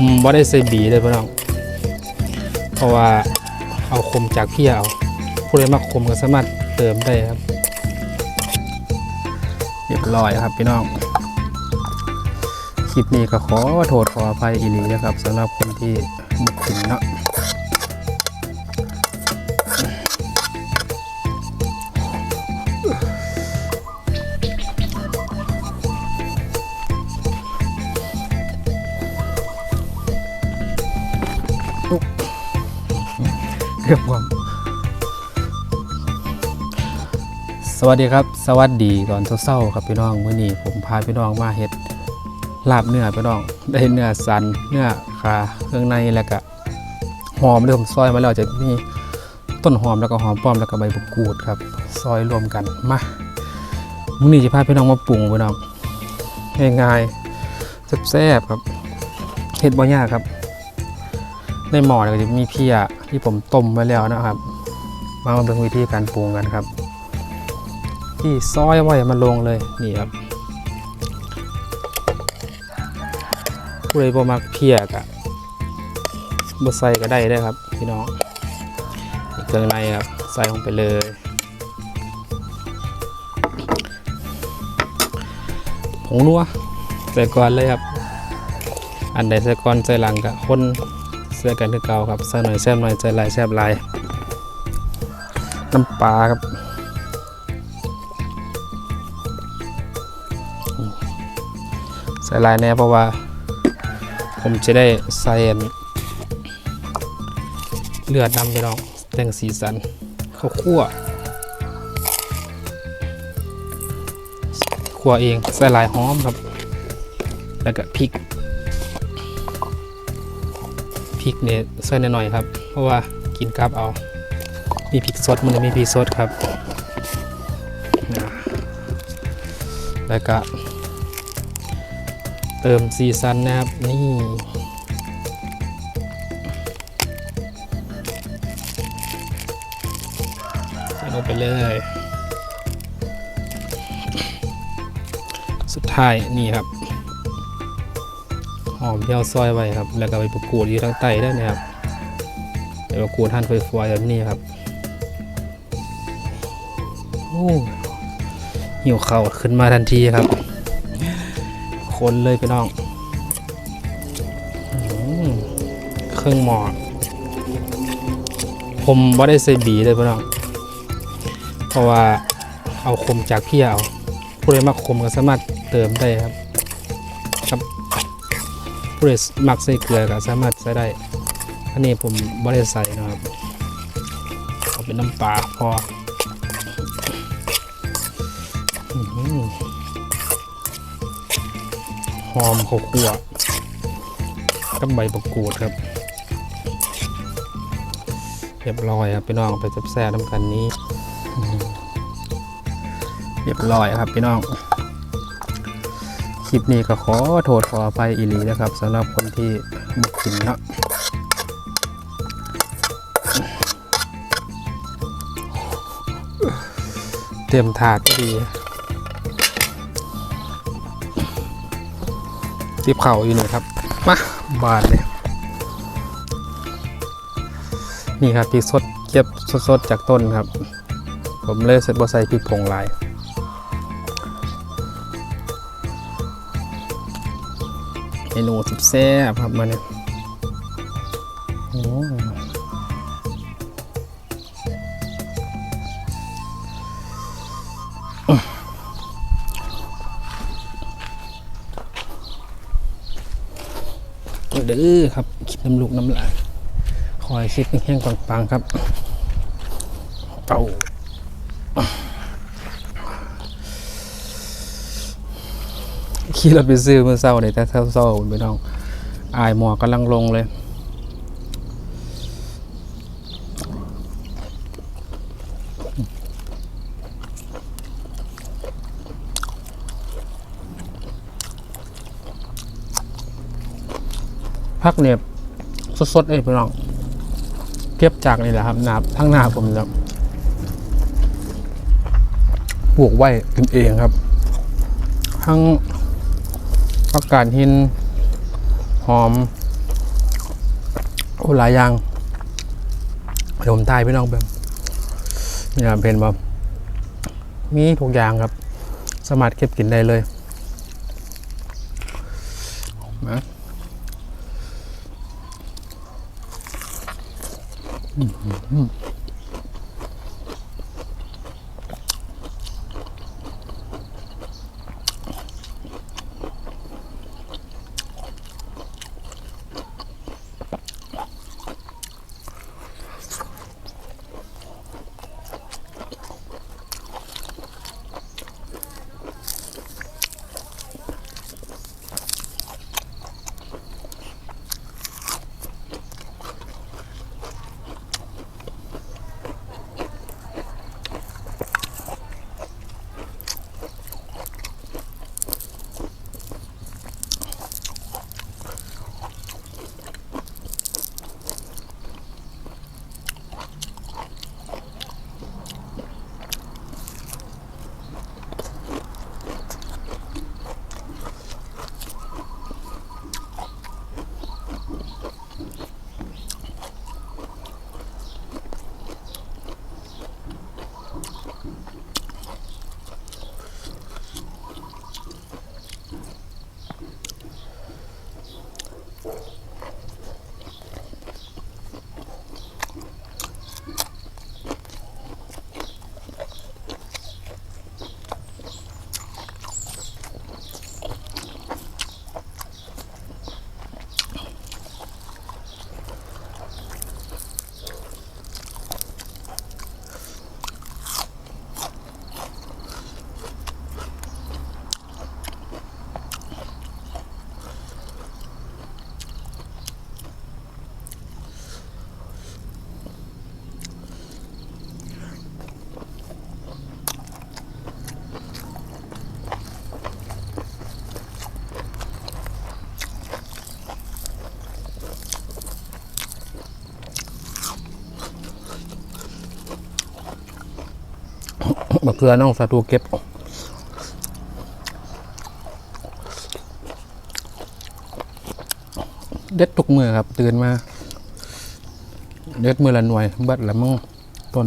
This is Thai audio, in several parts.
อืมว่ได้ใส่บีเลยพี่น้อง เพราะว่าเอาคมจากพี่เอาผู้ใดมาคมก็สามารถเติมได้ครับ เรียบร้อยครับพี่น้อง คลิปนี้ก็ขอโทษขออภัยอีหลีนะครับสำหรับคนที่บุกถึงเนาะียบร้อยสวัสดีครับ สวัสดีตอนเช้าๆครับพี่น้องมื้อนี้ผมพาพี่น้องมาเฮ็ดลาบเนื้อพี่น้องได้เนื้อสันเนื้อขาเครื่องในแล้วก็หอมด้วยผมซอยมาแล้วจะมีต้นหอมแล้วก็หอมป้อมแล้วก็ใบมะกรูดครับซอยรวมกันมามื้อนี้จะพาพี่น้องมาปรุงพี่น้องง่ายๆแซ่บๆครับเฮ็ดบ่ยากครับ ในหม้อเนี่ยก็จะมีเพียที่ผมต้มไว้แล้วนะครับ มามาเป็นวิธีการปรุงกันครับ ที่ซอยไว้มาลงเลยนี่ครับผู้ใดบ่มักเพียกะบ่ใส่ก็ได้ได้ครับพี่น้องเครื่องในครับใส่ลงไปเลยผงนัวใส่ก่อนเลยครับ อันใดใส่ก่อนใส่หลังกะคน เสื้อกันคือเก่าครับใส่หน่อยแซ่บหน่อยใจลายแซ่บลายน้ำปลาครับใส่ลายแน่เพราะว่า ผมจะได้ใส่เลือดดำไปลองแต่งสีสันข้าวคั่วคั่วเองใส่ลายหอมครับ แล้วก็พริก พริกเนี่ยใส่หน่อยๆครับ เพราะว่ากินกับเอา มีพริกสดมันมีพริกสดครับ แล้วก็เติมซีซันนะครับ นี่ใส่ลงไปเลย สุดท้ายนี่ครับ หอมที่เราซอยไว้ครับ แล้วก็ใบมะกรูดอยู่ทางใต้ด้นะครับใบมะกรูดหั่นไฟฟอยแบบนี้ครับโอ้หิวเข่าวขึ้นมาทันทีครับ คนเลยพี่น้องอเครื่องหมอผมว่ได้ใส่บีเลยพี่น้อง เพราะว่าเอาคมจากพี่เอาผู้ใดมาคมก็สามารถเติมได้ครับ ผู้ใดมักใส่เกลือก็สามารถใส่ได้ อันนี้ผมไม่ได้ใส่นะครับเอาเป็นน้ำปลาพอหอมข้าวคั่วกับใบมะกูดครับเรียบร้อยครับพี่น้องไปแซ่บๆน้ำกันนี้ เรียบร้อยครับพี่น้อง คลิปนี้ก็ขอโทษขออภัยอีหลีนะครับสำหรับคนที่บุกกินเนาะเตรียมถาดก็ดีติบเข่าอยู่หนึ่งครับ มา บาดเลย นี่ครับพริกสดเก็บสดๆจากต้นครับ ผมเลยเสร็จบอใส่พริกผงลาย เมนูสุดแซ่บครับมาเนี่ยโอ้เด้อครับ คิดน้ำลูกน้ำลายคอยคิดแห้งๆปังๆครับ เป่า ขี่รถไปซื้อเมื่อเช้าเลยแต่เช้าๆไม่ต้องอายหมอกกำลังลงเลยพักเนี่ยสดๆเลยพี่น้องเก็บจากนี่แหละครับนาทั้งหน้าผมเนี่ยปลูกไว้กินเองครับ ทั้ง ผักกาดหิน หอมหลายอย่างเดี๋ยวผมทยพี่น้องแบบนี่ครับเป็นแบบมีทุกอย่างครับ สามารถเก็บกินได้เลยนะอื้อ มะเขือน้องสาตูเก็บเด็ดทุกมือครับ ตื่นมา เด็ดมือละหน่วยเบัดละมั่งต้น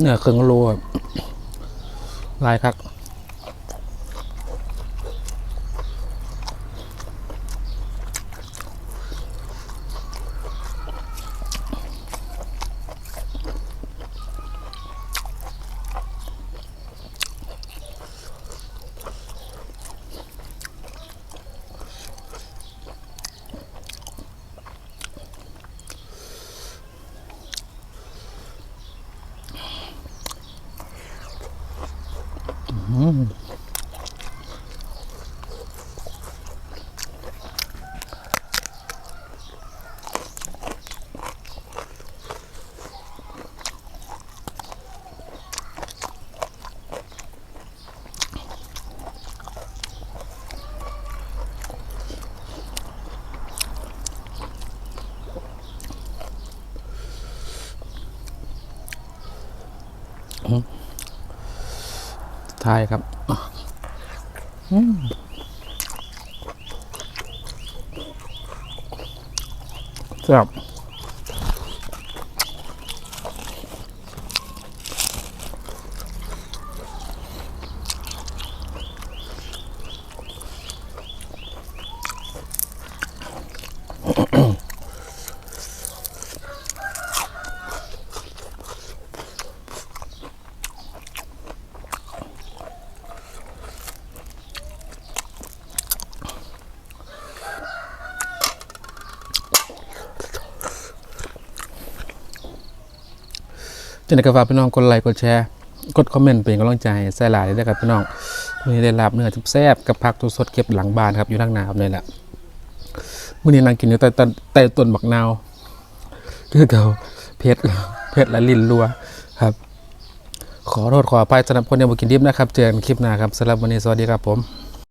เนื้อเครื่องโลครับลายครับ Hmm. ท้ายครับแซ่บ จะได้กระฝากพี่น้องกดไลค์กดแชร์กดคอมเมนต์เป็นกำลังใจใส่หลายได้ครับพี่น้องมื้อนี้ได้รับเนื้อแซ่บกับผักตัวสดเก็บหลังบ้านครับอยู่ทางน้าครับนี่แหละมื้อนี้นั่งกินอยู่ใต้ต้นใต้ต้นบักนาวคือเก่าเผ็ดเผ็ดและลิ้นรัวครับ ขอโทษขออภัยสำหรับคนที่บ่กินดิบนะครับ เจอกันคลิปหน้าครับสำหรับวันนี้สวัสดีครับผม